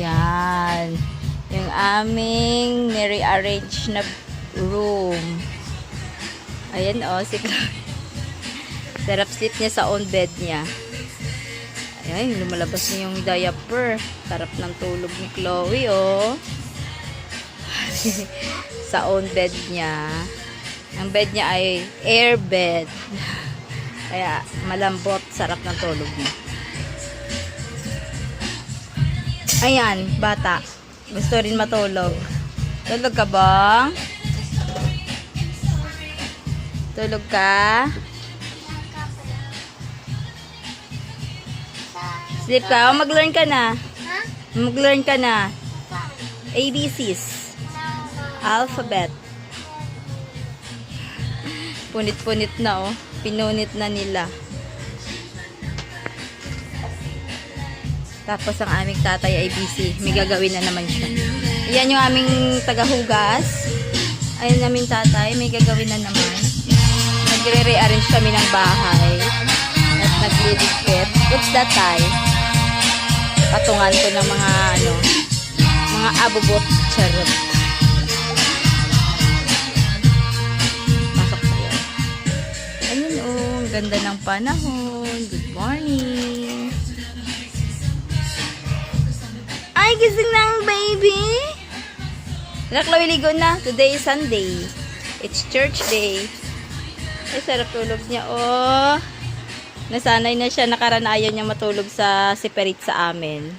Yan. Yung aming nire-arrange na room. Ayan o, si Chloe. Sarap sleep niya sa own bed niya. Ayan, lumalabas na yung diaper. Sarap ng tulog ni Chloe, oh. sa own bed niya. Ang bed niya ay air bed. Kaya malambot, sarap ng tulog niya. Ayan, bata. Gusto rin matulog. Tulog ka ba? Tulog ka? Sleep ka? O, mag-learn ka na. Mag-learn ka na. ABCs. Alphabet. Punit-punit na oh. Pinunit na nila. Tapos ang aming tatay ay busy. May gagawin na naman siya. Yan yung aming tagahugas. Ayun namin tatay. May gagawin na naman. Nagre-rearrange kami ng bahay. At nagliligpit. What's that tay? Patungan ko ng mga ano, mga abubot. Charot. Pasok tayo. Ayun oh, ganda ng panahon. Good morning. Ay, gising na ang baby. Nakalawi ligo na. Today is Sunday. It's church day. Ay, sarap tulog niya. Oh. Nasanay na siya nakaranayan niya matulog sa separate sa amin.